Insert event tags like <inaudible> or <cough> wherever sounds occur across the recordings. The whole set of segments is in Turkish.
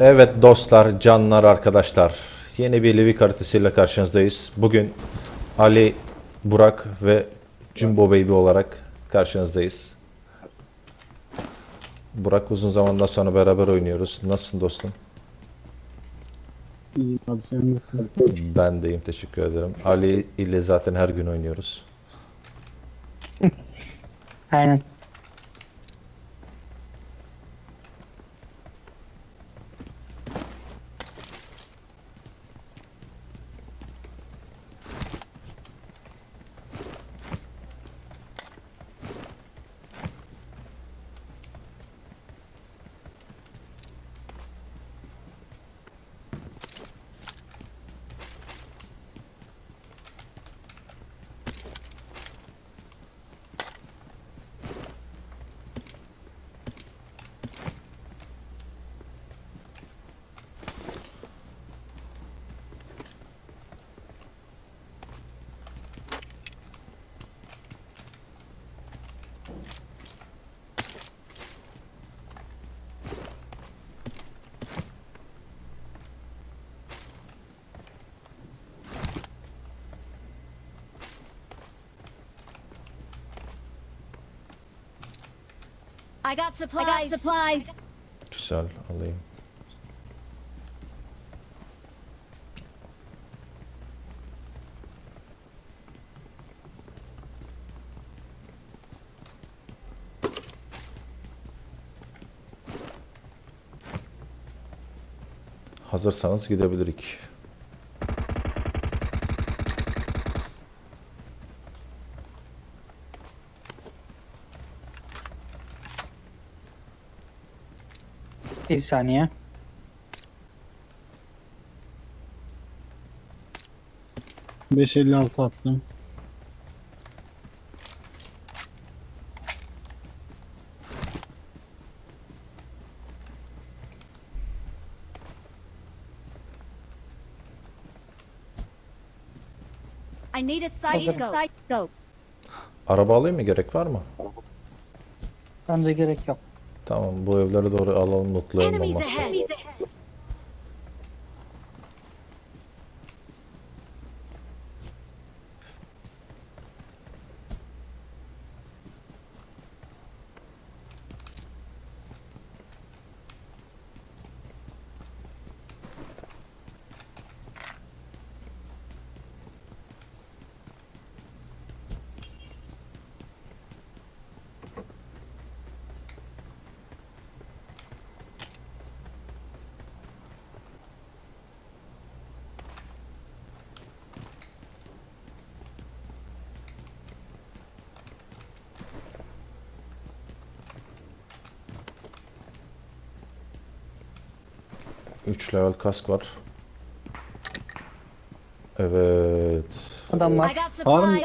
Evet dostlar, canlar, arkadaşlar. Yeni bir Livik haritasıyla karşınızdayız. Bugün Ali, Burak ve Jumbo Baby olarak karşınızdayız. Burak uzun zamandan sonra beraber oynuyoruz. Nasılsın dostum? İyiyim abi sen nasılsın? Ben deyim, teşekkür ederim. Ali ile zaten her gün oynuyoruz. Aynen. I got supplies. I got supplies. Güzel, alayım. Hazırsanız gidebilirik. Bir saniye. Beş elli altı attım. I need a sight Okay. scope. Sight scope. Araba alayım mı? Gerek var mı? Bence gerek yok. Tamam, bu evlere doğru alalım, lootlayalım olmazsa. Ahead. Üç level kask var. Evet. Adam var. Var mı?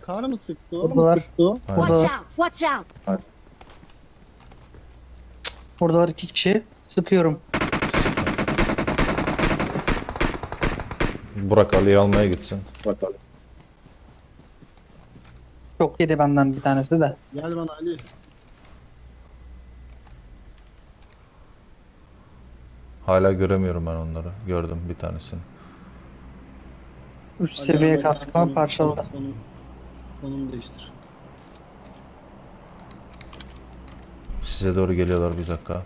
Kar mı sıktı o? Buradalar. Sıktı o. Aynen. Watch Burada. out. Watch out. Burada var iki kişi. Sıkıyorum. Burak Ali'yi almaya gitsin. Çok yedi benden bir tanesi de. Gel bana Ali. Hala göremiyorum ben onları. Gördüm bir tanesini. Üst seviye konum- parçaladı. Konum, konum değiştir. Size doğru geliyorlar bir dakika.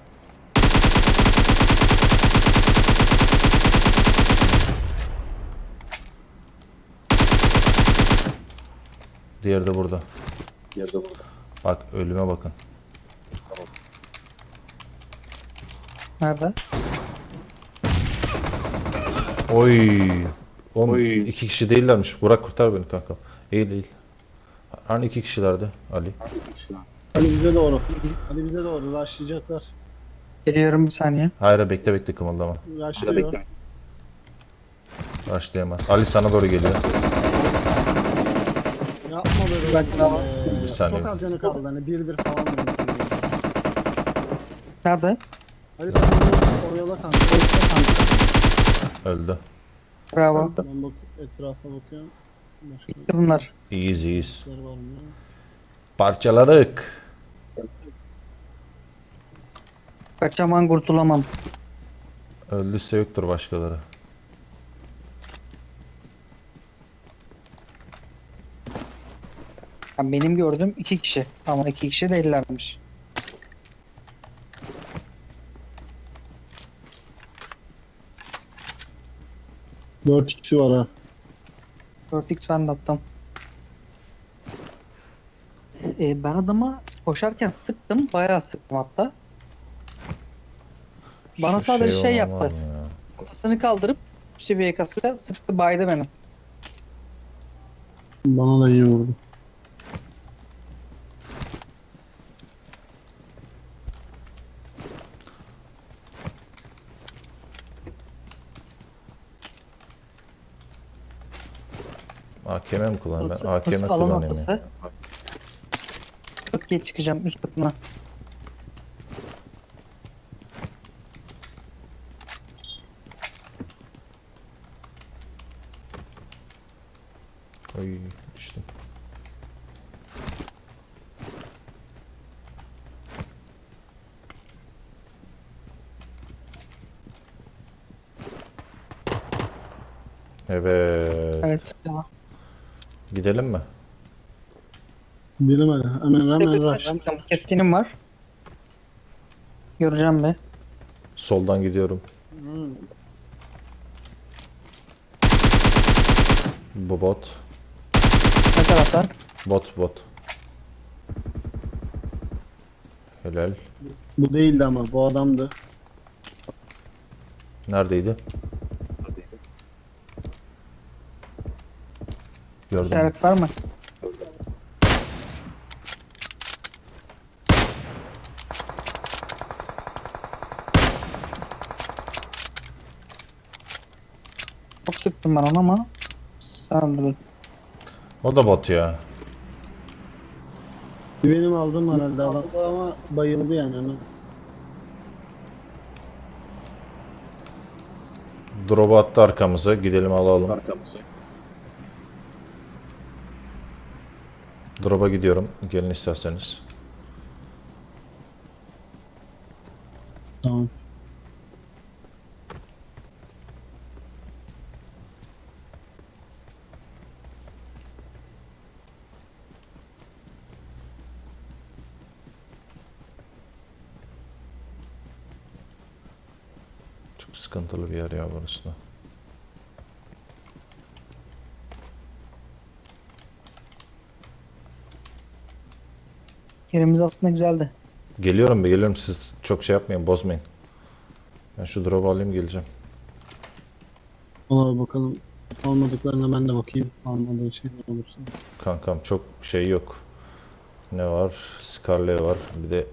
Diğeri de burada. Diğeri de burada. Bak ölüme bakın. Nerede? Oy. Oğlum iki kişi değillermiş. Burak kurtar beni kanka. Eğil eğil. Hani iki kişilerdi Ali. Ali bize doğru. Ali bize doğru. Rushlayacaklar. Geliyorum bir saniye. Hayır bekle bekle kımıldama. Rushlıyor. Başlayamaz. Ali sana doğru geliyor. Yapma böyle. Ben tamam. Bir saniye. Çok az canı kaldı. Hani bir bir falan. Nerede? Ali sen bunu oyala kanka. Öldü. Bravo. Ben bak etrafa bakıyorum. Başka Bitti bunlar. İyiyiz iyiyiz. bir yer var? Parçaladık. Kaçaman kurtulamam. Öldüyse yoktur başkaları. Benim gördüğüm iki kişi. Ama iki kişi de ellermiş. 4x'i var ha. 4x ben de attım. Ee, ben adama koşarken sıktım. Bayağı sıktım hatta. Bana Şu sadece şey, şey yaptı. Ya. Kafasını kaldırıp şibeye kaskıyla sıktı baydı beni. Bana da iyi vurdu. AKM mi kullanayım ben? AKM burası alan kullanayım ya. ortası. Çok geç çıkacağım üst katına. Oy düştüm. Evet. Evet sıkıyorlar. Gidelim mi? Gidelim hadi. Hemen hemen rush. Keskinim var. Göreceğim be. Soldan gidiyorum. Bu bot. Ne taraftan? Bot bot. Helal. Bu değildi ama bu adamdı. Neredeydi? Gördüm. İşaret var mı? Çok sıktım ben onu ama sanırım. O da bot ya. Benim aldığım herhalde ama bayıldı yani hemen. Drop attı arkamıza. Gidelim alalım. Drop'a gidiyorum. Gelin isterseniz. Tamam. Çok sıkıntılı bir yer ya burası da. Yerimiz aslında güzeldi. Geliyorum be geliyorum. Siz çok şey yapmayın. Bozmayın. Ben şu drop'u alayım geleceğim. Ona bakalım. Almadıklarına ben de bakayım. Almadığı şey ne olursa. Kankam çok şey yok. Ne var? Scarlet var. Bir de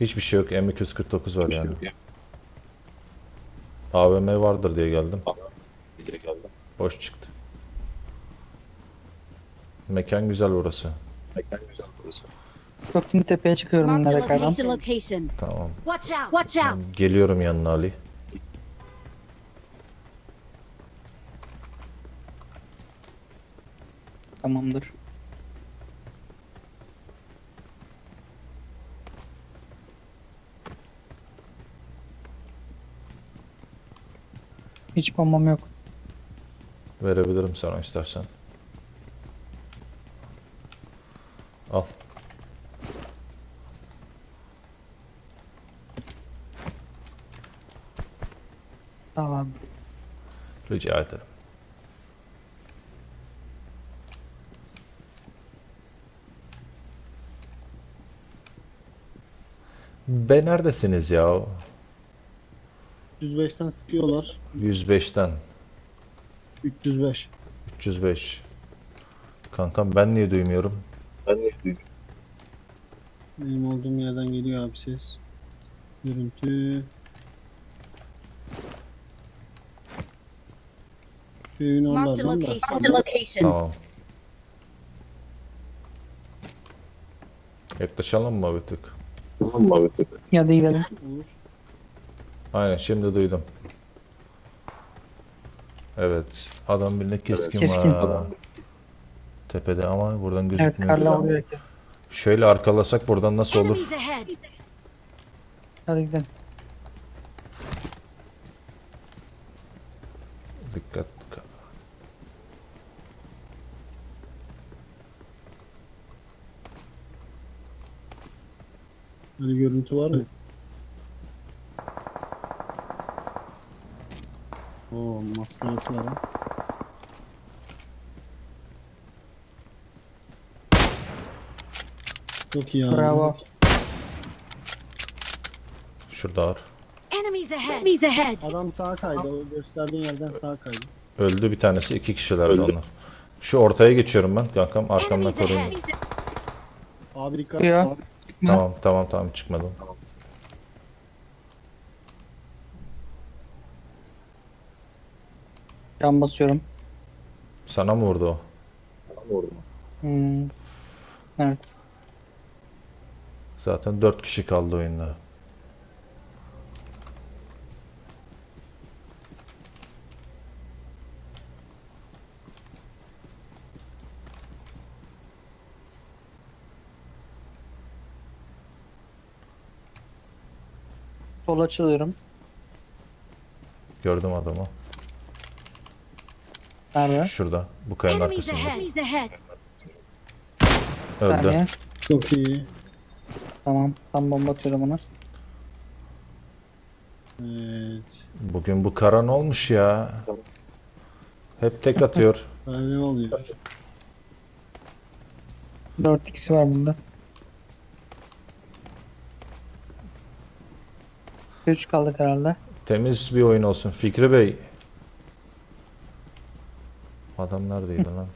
Hiçbir şey yok. M249 var yani. AVM vardır diye geldim. Boş çıktı. Mekan güzel burası. Çok şimdi tepeye çıkıyorum Marked location. location. Tamam. Watch out. Watch out. Geliyorum yanına Ali. Tamamdır. Hiç bombam yok. Verebilirim sana istersen. Al. Tamam. Rica ederim. Be neredesiniz ya? 105'ten sıkıyorlar. 105'ten 305. 305. Kankam ben niye duymuyorum? Benim olduğum yerden geliyor abi ses. Görüntü. Şu evin Marked a oralardan da. location. Tamam. Yaklaşalım mı bir tık? Ya da gidelim. Olur. Aynen şimdi duydum. Evet. Adam birine keskin, Keskin. var. Tepede ama buradan Evet gözükmüyor. karla herkes. Şöyle arkalasak buradan nasıl olur? Enemies ahead. Hadi gidelim. Dikkat. Hani görüntü var ya. Oo maskarası var ha. Çok iyi abi. Bravo. Şurada var. Enemies ahead. Enemies ahead. Adam sağa kaydı. O gösterdiğin yerden sağa kaydı. Öldü bir tanesi. iki kişilerdi onlar. Şu ortaya geçiyorum ben. Kankam arkamdan Enemies koruyun. ahead. Abi dikkat. Abi, Tamam tamam tamam çıkmadım. Can basıyorum. Sana mı vurdu o? Hmm. Evet. Zaten 4 kişi kaldı oyunda. Sol açılıyorum. Gördüm adamı. Nerede? Şurada. Bu kayanın Enemies arkasında. ahead. Enemies ahead. Bir Öldü. saniye. Çok iyi. Tamam. Tam bomba atıyorum ona. Evet. Bugün bu kara ne olmuş ya? Hep tek atıyor. <laughs> Böyle ne oluyor? 4 x'i var bunda. 3 kaldık herhalde. Temiz bir oyun olsun. Fikri Bey. Adam neredeydi <laughs> lan?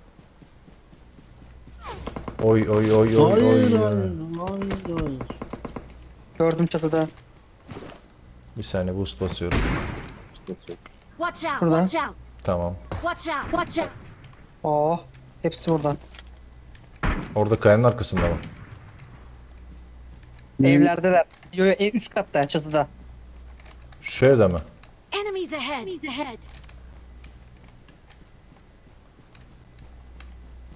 Oy oy oy oy Hayır, oy. hayır, hayır, hayır. Gördüm çatıda. Bir saniye boost basıyorum. Watch out. Burada. Watch out. Tamam. Watch out. Watch out. Oh. Hepsi burada. Orada kayanın arkasında mı? Evlerdeler. Yo yo en üst katta çatıda. Şu evde mi? Enemies ahead. Enemies ahead.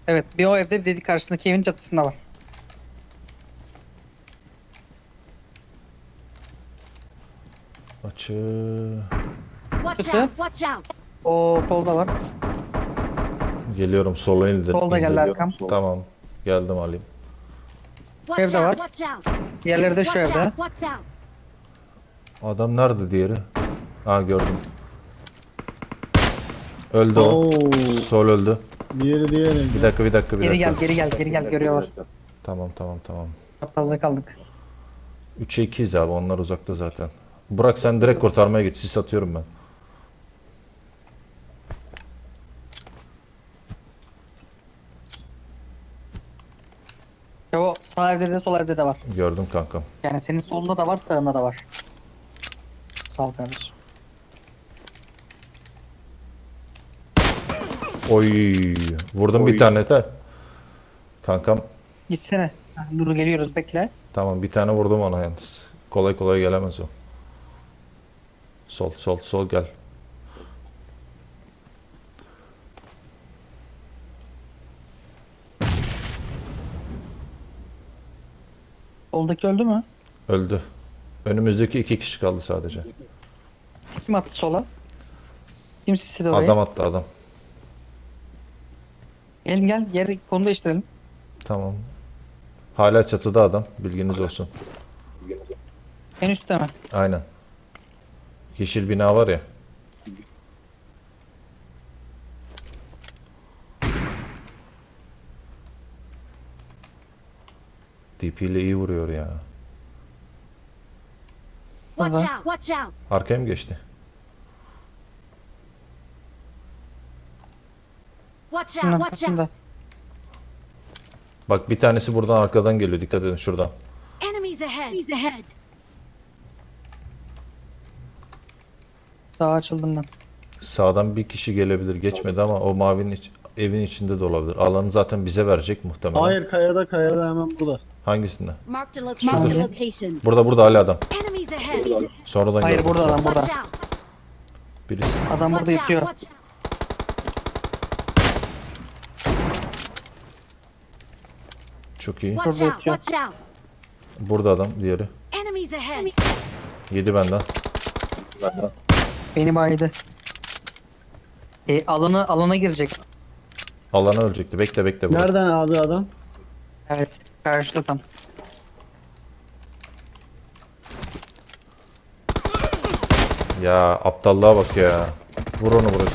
Evet bir o evde bir dedi karşısındaki evin çatısında var. Açı. Watch Çıktı. out. Watch out. O solda var. Geliyorum sola indir. Solda geldi indiriyorum. arkam. Tamam. Geldim alayım. Watch Evde out. var. Watch out. Diğerleri de şu Watch evde. out. Watch out. Adam nerede diğeri? Ha gördüm. Öldü o. Oo. Sol öldü. Diğeri diğeri. Bir dakika bir dakika bir Geri dakika. gel geri gel geri gel görüyorlar. Tamam tamam tamam. Çok fazla kaldık. 3'e 2'yiz abi onlar uzakta zaten. Burak sen direkt kurtarmaya git. Sis atıyorum ben. Ya o sağ evde de sol evde de var. Gördüm kankam. Yani senin solunda da var sağında da var. Sağ ol kardeşim. Oy vurdum bir tane de. Kankam Gitsene. Dur geliyoruz bekle. tamam bir tane vurdum ona yalnız. Kolay kolay gelemez o. Sol sol sol gel. Soldaki öldü mü? Öldü. Önümüzdeki iki kişi kaldı sadece. Kim attı sola? Kim sisi de oraya? Adam attı adam. Gel gel yer konu değiştirelim. Tamam. Hala çatıda adam. Bilginiz olsun. En üstte mi? Aynen. Yeşil bina var ya. DP ile iyi vuruyor ya. Watch out. Watch out. Arkaya mı geçti? Watch out. Watch arkasında. out. Bak bir tanesi buradan arkadan geliyor. Dikkat edin şuradan. Enemies ahead. Enemies ahead. Sağa açıldım ben. Sağdan bir kişi gelebilir. Geçmedi ama o mavinin iç- evin içinde de olabilir. Alanı zaten bize verecek muhtemelen. Hayır kayada kayada hemen burada. Hangisinde? Marked a, lo- marked a location. Burada burada hala adam. Enemies ahead. Sonradan Hayır gördüm. burada adam burada. Out. Birisi. Adam burada Watch out. yatıyor. Watch out. Çok iyi. Watch Burada out. yatıyor. Watch out. Burada adam diğeri. Enemies ahead! Yedi benden. Beni baydı. E, alanı alana girecek. Alana ölecekti. Bekle bekle. Burak. Nereden abi adam? Evet. Karşıda tam. Ya aptallığa bak ya. Vur onu Burak.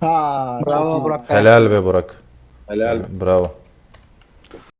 Ha, Bravo. Burak. Helal be Burak. Helal. Bravo.